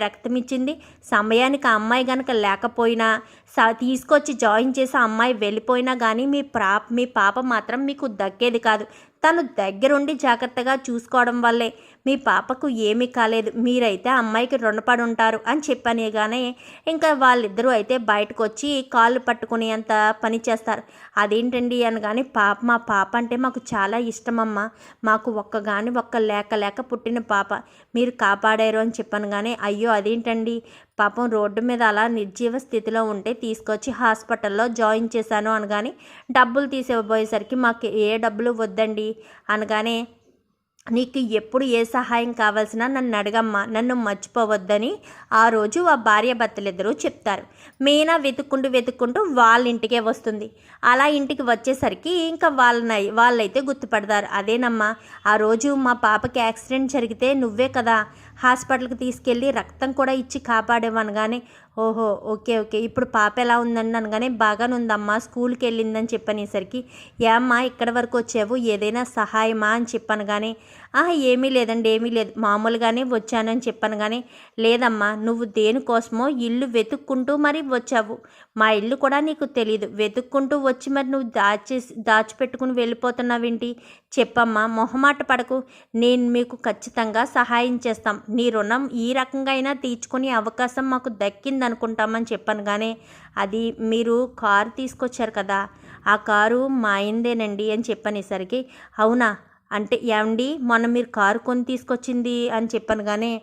రక్తం ఇచ్చింది సమయానికి ఆ అమ్మాయి కనుక లేకపోయినా సా తీసుకొచ్చి జాయిన్ చేసి ఆ అమ్మాయి వెళ్ళిపోయినా కానీ మీ ప్రా మీ పాప మాత్రం మీకు దక్కేది కాదు. తను దగ్గరుండి జాగ్రత్తగా చూసుకోవడం వల్లే మీ పాపకు ఏమీ కాలేదు. మీరైతే అమ్మాయికి రుణపడి ఉంటారు అని చెప్పనేగానే ఇంకా వాళ్ళిద్దరూ అయితే బయటకు వచ్చి కాళ్ళు పట్టుకునేంత పని చేస్తారు. అదేంటండి అనగానే పాప మా పాప అంటే మాకు చాలా ఇష్టమమ్మా. మాకు ఒక్క కానీ ఒక్క లేక లేక పుట్టిన పాప. మీరు కాపాడారు అని చెప్పాను కానీ అయ్యో అదేంటండి? పాపం రోడ్డు మీద అలా నిర్జీవ స్థితిలో ఉంటే తీసుకొచ్చి హాస్పిటల్లో జాయిన్ చేశాను అనగానే డబ్బులు తీసేపోయేసరికి మాకు ఏ డబ్బులు వద్దండి అనగానే నీకు ఎప్పుడు ఏ సహాయం కావాల్సినా నన్ను అడగమ్మా నన్ను మర్చిపోవద్దని ఆ రోజు ఆ భార్య భర్తలిద్దరూ చెప్తారు. మీనా వెతుక్కుంటూ వెతుక్కుంటూ వాళ్ళ ఇంటికే వస్తుంది. అలా ఇంటికి వచ్చేసరికి ఇంకా వాళ్ళని వాళ్ళైతే గుర్తుపడతారు. అదేనమ్మా ఆ రోజు మా పాపకి యాక్సిడెంట్ జరిగితే నువ్వే కదా హాస్పిటల్కి తీసుకెళ్ళి రక్తం కూడా ఇచ్చి కాపాడేవనగానే ఓహో ఓకే ఓకే ఇప్పుడు పాప ఎలా ఉందని అనగానే బాగానే ఉందమ్మా స్కూల్కి వెళ్ళిందని చెప్పనేసరికి ఏమ్మా ఇక్కడ వరకు వచ్చావు ఏదైనా సహాయమా? అని చెప్పాను కానీ ఏమీ లేదండి ఏమీ లేదు. మామూలుగానే వచ్చానని చెప్పాను కానీ లేదమ్మా నువ్వు దేనికోసమో ఇల్లు వెతుక్కుంటూ మరి వచ్చావు. మా ఇల్లు కూడా నీకు తెలియదు వెతుక్కుంటూ వచ్చి మరి నువ్వు దాచేసి దాచిపెట్టుకుని వెళ్ళిపోతున్నావేంటి? చెప్పమ్మా మొహమాట పడకు. నేను మీకు ఖచ్చితంగా సహాయం చేస్తాం. నీ రుణం ఈ రకంగా అయినా తీర్చుకునే అవకాశం మాకు దక్కిందనుకుంటామని చెప్పాను కానీ అది మీరు కారు తీసుకొచ్చారు కదా ఆ కారు మా అయిందేనండి అని చెప్పనేసరికి అవునా? అంటే ఏమండి మొన్న మీరు కారు కొని తీసుకొచ్చింది అని చెప్పాను కానీ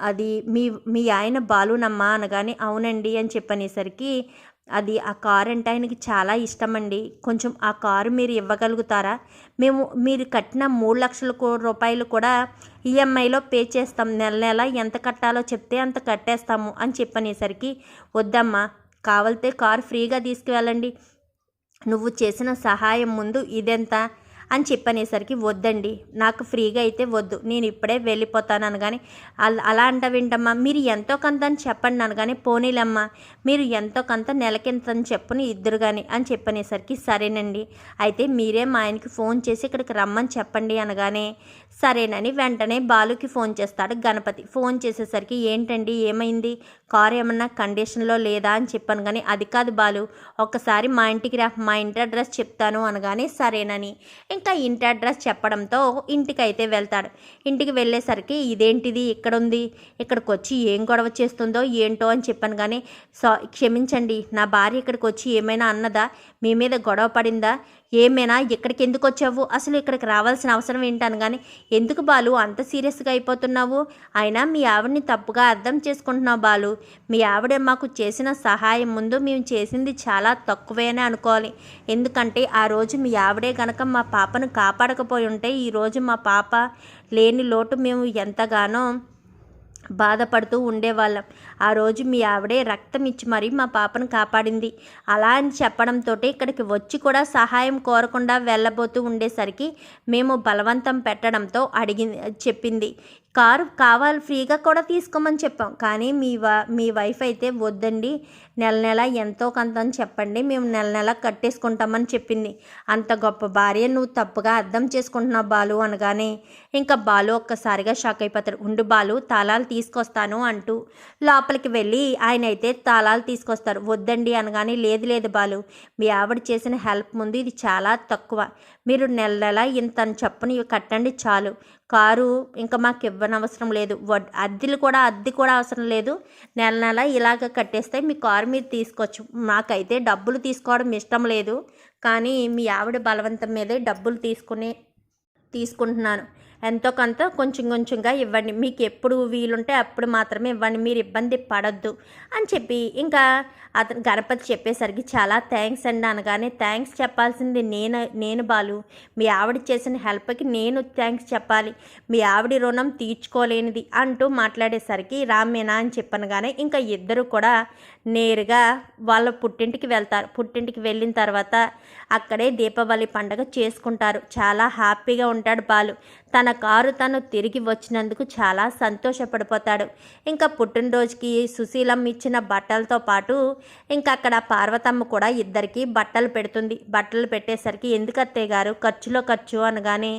అది మీ మీ ఆయన బాలునమ్మా అనగానే అవునండి అని చెప్పనేసరికి అది ఆ కారు అంటే ఆయనకి చాలా ఇష్టమండి. కొంచెం ఆ కారు మీరు ఇవ్వగలుగుతారా? మేము మీరు కట్టిన మూడు లక్షల కో- రూపాయలు కూడా ఈఎంఐలో పే చేస్తాం. నెల నెల ఎంత కట్టాలో చెప్తే అంత కట్టేస్తాము అని చెప్పనేసరికి వద్దమ్మా కావలితే కారు ఫ్రీగా తీసుకువెళ్ళండి. నువ్వు చేసిన సహాయం ముందు ఇదెంత? అని చెప్పనేసరికి వద్దండి. నాకు ఫ్రీగా అయితే వద్దు. నేను ఇప్పుడే వెళ్ళిపోతాను అనగానే అలా అలా అంటావేంటమ్మా? మీరు ఎంతో కొంత అని చెప్పండి అనగానే పోనీలమ్మా. మీరు ఎంతో కొంత నెలకింత అని చెప్పుని ఇద్దరు కానీ అని చెప్పనేసరికి సరేనండి. అయితే మీరే మా ఆయనకి ఫోన్ చేసి ఇక్కడికి రమ్మని చెప్పండి అనగానే సరేనని వెంటనే బాలుకి ఫోన్ చేస్తాడు గణపతి. ఫోన్ చేసేసరికి ఏంటండి ఏమైంది? కారు ఏమన్నా కండిషన్లో లేదా అని చెప్పాను కానీ అది కాదు బాలు ఒక్కసారి మా ఇంటికి రా మా ఇంటి అడ్రస్ చెప్తాను అనగానే సరేనని. ఇంకా ఇంటి అడ్రస్ చెప్పడంతో ఇంటికి అయితే వెళ్తాడు. ఇంటికి వెళ్ళేసరికి ఇదేంటిది? ఇక్కడ ఉంది ఇక్కడికి వచ్చి ఏం గొడవ చేస్తుందో ఏంటో అని చెప్పాను కానీ సో క్షమించండి. నా భార్య ఇక్కడికి వచ్చి ఏమైనా అన్నదా? మీ మీద గొడవ పడిందా? ఏమైనా? ఇక్కడికి ఎందుకు వచ్చావు అసలు ఇక్కడికి రావాల్సిన అవసరం ఏంటని కానీ ఎందుకు బాలు అంత సీరియస్గా అయిపోతున్నావు? అయినా మీ ఆవిడని తప్పుగా అర్థం చేసుకుంటున్నావు బాలు. మీ ఆవిడ మాకు చేసిన సహాయం ముందు మేము చేసింది చాలా తక్కువేనే అనుకోవాలి. ఎందుకంటే ఆ రోజు మీ ఆవిడే గనక మా పాపను కాపాడకపోయి ఉంటే ఈరోజు మా పాప లేని లోటు మేము ఎంతగానో బాధపడుతూ ఉండేవాళ్ళం. ఆ రోజు మీ ఆవిడే రక్తం ఇచ్చి మరీ మా పాపను కాపాడింది. అలా అని చెప్పడంతో ఇక్కడికి వచ్చి కూడా సహాయం కోరకుండా వెళ్ళబోతూ ఉండేసరికి మేము బలవంతం పెట్టడంతో అడిగి చెప్పింది. కారు కావాలి ఫ్రీగా కూడా తీసుకోమని చెప్పాం. కానీ మీ వా మీ వైఫ్ అయితే వద్దండి. నెల నెల ఎంతో కొంత అని చెప్పండి మేము నెల నెల కట్టేసుకుంటామని చెప్పింది. అంత గొప్ప భార్య నువ్వు తప్పుగా అర్థం చేసుకుంటున్నావు బాలు అనగానే ఇంకా బాలు ఒక్కసారిగా షాక్ అయిపోతాడు. ఉండు బాలు తాళాలు తీసుకొస్తాను అంటూ లోపలికి వెళ్ళి ఆయన అయితే తాళాలు తీసుకొస్తారు. వద్దండి అనగానే లేదు లేదు బాలు మీ ఆవిడ చేసిన హెల్ప్ ముందు ఇది చాలా తక్కువ. మీరు నెల నెల ఇంత అని కట్టండి చాలు. కారు ఇంకా మాకు ఇవ్వనవసరం లేదు. వడ్ అద్దెలు కూడా అద్దె కూడా అవసరం లేదు. నెల నెల ఇలాగ కట్టేస్తే మీ కారు మీరు తీసుకోవచ్చు. మాకైతే డబ్బులు తీసుకోవడం ఇష్టం లేదు. కానీ మీ ఆవిడ బలవంతం మీదే డబ్బులు తీసుకుని తీసుకుంటున్నాను. ఎంతో కొంత కొంచెం కొంచెంగా ఇవ్వండి. మీకు ఎప్పుడు వీలుంటే అప్పుడు మాత్రమే ఇవ్వండి. మీరు ఇబ్బంది పడద్దు అని చెప్పి ఇంకా అతను గణపతి చెప్పేసరికి చాలా థ్యాంక్స్ అండి అనగానే థ్యాంక్స్ చెప్పాల్సింది నేను నేను బాలు. మీ ఆవిడ చేసిన హెల్ప్కి నేను థ్యాంక్స్ చెప్పాలి. మీ ఆవిడ రుణం తీర్చుకోలేనిది అంటూ మాట్లాడేసరికి రామేనా అని చెప్పనగానే ఇంకా ఇద్దరు కూడా నేరుగా వాళ్ళ పుట్టింటికి వెళ్తారు. పుట్టింటికి వెళ్ళిన తర్వాత అక్కడే దీపావళి పండగ చేసుకుంటారు. చాలా హ్యాపీగా ఉంటాడు బాలు. తన కారు తను తిరిగి వచ్చినందుకు చాలా సంతోషపడిపోతాడు. ఇంకా పుట్టినరోజుకి సుశీలమ్మ ఇచ్చిన బట్టలతో పాటు ఇంకా అక్కడ పార్వతమ్మ కూడా ఇద్దరికి బట్టలు పెడుతుంది. బట్టలు పెట్టేసరికి ఎందుకు అత్తయ్య గారు? ఖర్చులో ఖర్చు అనగానే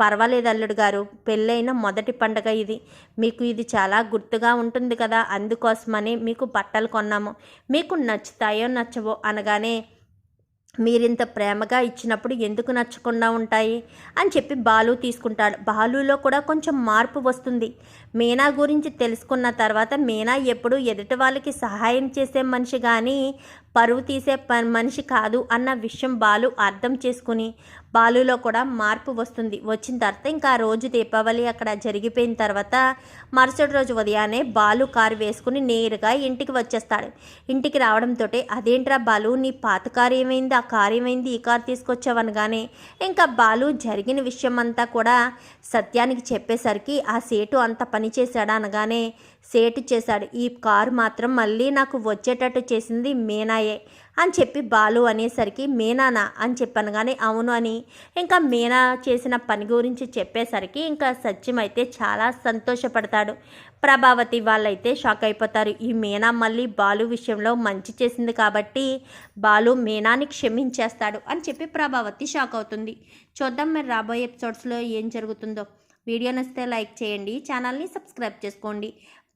పర్వాలేదు అల్లుడు గారు పెళ్ళైన మొదటి పండగ ఇది. మీకు ఇది చాలా గుర్తుగా ఉంటుంది కదా? అందుకోసమని మీకు బట్టలు కొన్నాం. కొన్నాము మీకు నచ్చుతాయో నచ్చవో అనగానే మీరింత ప్రేమగా ఇచ్చినప్పుడు ఎందుకు నచ్చకుండా ఉంటాయి? అని చెప్పి బాలు తీసుకుంటాడు. బాలులో కూడా కొంచెం మార్పు వస్తుంది. మీనా గురించి తెలుసుకున్న తర్వాత మీనా ఎప్పుడు ఎదుటి వాళ్ళకి సహాయం చేసే మనిషి కానీ పరువు తీసే ప మనిషి కాదు అన్న విషయం బాలు అర్థం చేసుకుని బాలులో కూడా మార్పు వస్తుంది. వచ్చిన తర్వాత ఇంకా రోజు దీపావళి అక్కడ జరిగిపోయిన తర్వాత మరుసటి రోజు ఉదయాన్నే బాలు కారు వేసుకుని నేరుగా ఇంటికి వచ్చేస్తాడు. ఇంటికి రావడంతో అదేంట్రా బాలు నీ పాత కారు ఏమైంది? ఆ కారు ఏమైంది? ఈ కారు తీసుకొచ్చావనగానే ఇంకా బాలు జరిగిన విషయం అంతా కూడా సత్యానికి చెప్పేసరికి ఆ సేటు అంత పని చేశాడా అనగానే సేటు చేశాడు. ఈ కారు మాత్రం మళ్ళీ నాకు వచ్చేటట్టు చేసింది మీనాయే అని చెప్పి బాలు అనేసరికి మీనానా? అని చెప్పాను. కానీ అవును అని. ఇంకా మీనా చేసిన పని గురించి చెప్పేసరికి ఇంకా సత్యం అయితే చాలా సంతోషపడతాడు. ప్రభావతి వాళ్ళైతే షాక్ అయిపోతారు. ఈ మీనా మళ్ళీ బాలు విషయంలో మంచి చేసింది కాబట్టి బాలు మీనాని క్షమించేస్తాడు అని చెప్పి ప్రభావతి షాక్ అవుతుంది. చూద్దాం మరి రాబోయే ఎపిసోడ్స్లో ఏం జరుగుతుందో. వీడియో నచ్చితే లైక్ చేయండి ఛానల్ని సబ్స్క్రైబ్ చేసుకోండి.